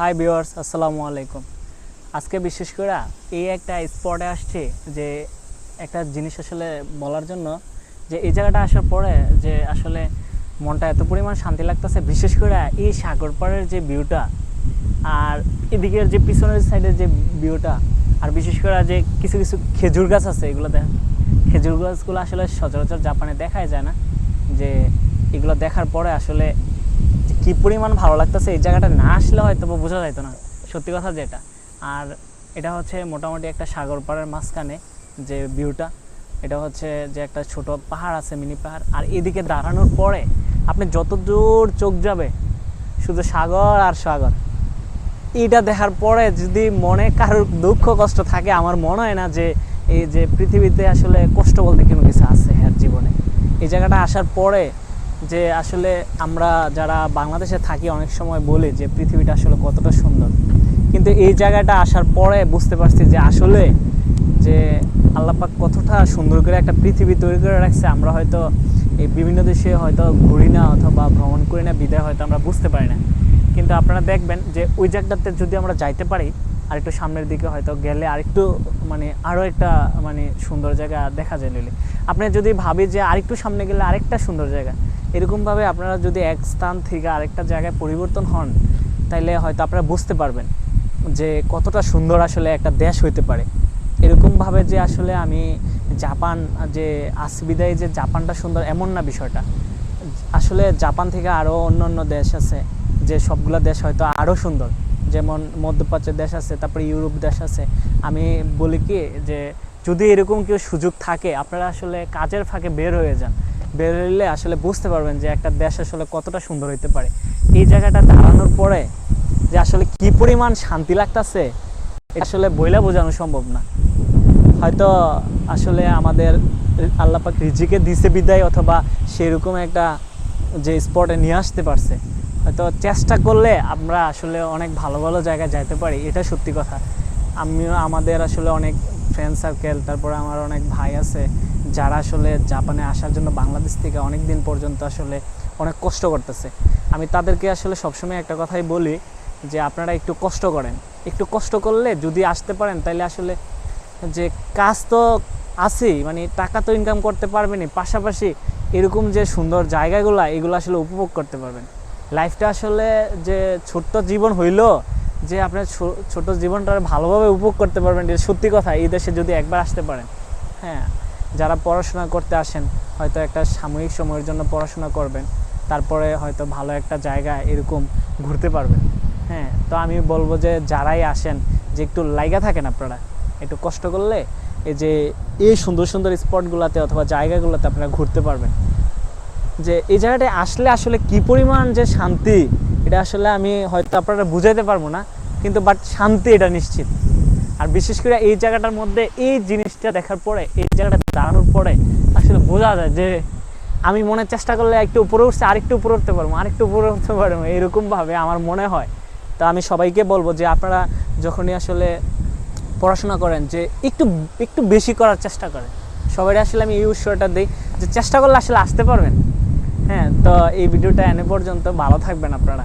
Hi viewers আসসালামু আলাইকুম। আজকে বিশেষ করে এই একটা স্পটে আসছি যে একটা জিনিস আসলে বলার জন্য যে এই জায়গাটা আসার পরে যে আসলে মনটা এত পরিমাণ শান্তি লাগতেছে, বিশেষ করে এই সাগর পাড়ের যে ভিউটা আর এদিকের যে পিছনের সাইডের যে ভিউটা আর বিশেষ করে যে কিছু কিছু খেজুর গাছ আছে, এগুলো দেখ, খেজুর গাছগুলো আসলে সচরাচর জাপানে দেখাই যায় না। যে এগুলো দেখার পরে আসলে কি পরিমাণ ভালো লাগতেছে এই জায়গাটা না আসলে হয়তো বোঝা যাইতো না। সত্যি কথা যেটা। আর এটা হচ্ছে মোটামুটি একটা সাগর পাড়ের মাঝখানে যে ভিউটা এটা হচ্ছে যে একটা ছোট পাহাড় আছে, মিনি পাহাড়। আর এদিকে দাঁড়ানোর পরে আপনি যত দূর চোখ যাবে, শুধু সাগর আর সাগর। এটা দেখার পরে যদি মনে কারোর দুঃখ, কষ্ট থাকে, আমার মনে হয় না যে এই যে পৃথিবীতে আসলে কষ্ট বলতে কোনো কিছু আছে হ্যাঁ জীবনে। এই জায়গাটা আসার পরে যে আসলে আমরা যারা বাংলাদেশে থাকি অনেক সময় বলি যে পৃথিবীটা আসলে কতটা সুন্দর। কিন্তু এই জায়গাটা আসার পরে বুঝতে পারছি যে আসলে যে আল্লাপাক কতটা সুন্দর করে একটা পৃথিবী তৈরি করে রাখছে, আমরা হয়তো এই বিভিন্ন দেশে হয়তো ঘুরি না অথবা ভ্রমণ করি না, বিদায় হয়তো আমরা বুঝতে পারি না। কিন্তু আপনারা দেখবেন যে ওই জায়গাটাতে যদি আমরা যাইতে পারি আর একটু সামনের দিকে হয়তো গেলে আরেকটু মানে আরও একটা মানে সুন্দর জায়গা দেখা যায় নিলে আপনি যদি ভাবি যে আরেকটু সামনে গেলে আরেকটা সুন্দর জায়গা এরকমভাবে আপনারা যদি এক স্থান থেকে আরেকটা জায়গায় পরিবর্তন হন, তাইলে হয়তো আপনারা বুঝতে পারবেন যে কতটা সুন্দর আসলে একটা দেশ হইতে পারে। এরকমভাবে যে আসলে আমি জাপান, যে আসবিদায় যে জাপানটা সুন্দর এমন না বিষয়টা। আসলে জাপান থেকে আরও অন্য অন্য দেশ আছে, যে সবগুলো দেশ হয়তো আরও সুন্দর। যেমন মধ্যপ্রাচ্যের দেশ আছে, তারপরে ইউরোপ দেশ আছে। আমি বলি কি যে যদি এরকম কেউ সুযোগ থাকে, আপনারা আসলে কাজের ফাঁকে বের হয়ে যান। বের হইলে আসলে বুঝতে পারবেন যে একটা দেশ আসলে কতটা সুন্দর হইতে পারে। এই জায়গাটা দাঁড়ানোর পরে যে আসলে কি পরিমাণ শান্তি লাগতেছে আসলে বইলা বোঝানো সম্ভব না। হয়তো আসলে আমাদের আল্লাপাক রিজিকে দিছে বিদায় অথবা সেরকম একটা যে স্পটে নিয়ে আসতে পারছে। হয়তো চেষ্টা করলে আমরা আসলে অনেক ভালো ভালো জায়গায় যাইতে পারি, এটা সত্যি কথা। আমিও, আমাদের আসলে অনেক ফ্রেন্ড সার্কেল তারপরে আমার অনেক ভাই আছে, যারা আসলে জাপানে আসার জন্য বাংলাদেশ থেকে অনেক দিন পর্যন্ত আসলে অনেক কষ্ট করতেছে। আমি তাদেরকে আসলে সবসময় একটা কথাই বলি যে, আপনারা একটু কষ্ট করেন। একটু কষ্ট করলে যদি আসতে পারেন তাহলে আসলে যে কাজ তো আছেই মানে টাকা তো ইনকাম করতে পারবেনই। পাশাপাশি এরকম যে সুন্দর জায়গাগুলো, এগুলো আসলে উপভোগ করতে পারবেন। লাইফটা আসলে যে ছোট্ট জীবন হইল যে আপনার ছোট জীবনটা ভালোভাবে উপভোগ করতে পারবেন, এটা সত্যি কথা, এই দেশে যদি একবার আসতে পারেন হ্যাঁ যারা পড়াশোনা করতে আসেন, হয়তো একটা সাময়িক সময়ের জন্য পড়াশোনা করবেন, তারপরে হয়তো ভালো একটা জায়গা এরকম ঘুরতে পারবেন হ্যাঁ তো আমি বলব যে যারাই আসেন, যে একটু লাইগা থাকেন আপনারা, একটু কষ্ট করলে এই যে এই সুন্দর সুন্দর স্পটগুলোতে অথবা জায়গাগুলোতে আপনারা ঘুরতে পারবেন, যে এই জায়গাটায় আসলে আসলে কি পরিমাণ যে শান্তি এটা আসলে আমি হয়তো আপনারা বুঝাইতে পারব না, কিন্তু বাট শান্তি এটা নিশ্চিত। আর বিশেষ করে এই জায়গাটার মধ্যে এই জিনিসটা দেখার পরে, এই জায়গাটা দাঁড়ানোর পরে আসলে বোঝা যায় যে আমি মনে চেষ্টা করলে একটু উপরে উঠছে, আরেকটু উপরে উঠতে পারব, আরেকটু উপরে উঠতে পারব এরকমভাবে আমার মনে হয়। তা আমি সবাইকে বলব যে আপনারা যখনই আসলে পড়াশোনা করেন যে একটু একটু বেশি করার চেষ্টা করেন। সবাই আসলে আমি এই উৎসটা দিই যে চেষ্টা করলে আসলে আসতে পারবেন। হ্যাঁ তো এই ভিডিওটা এনে পর্যন্ত ভালো থাকবেন আপনারা।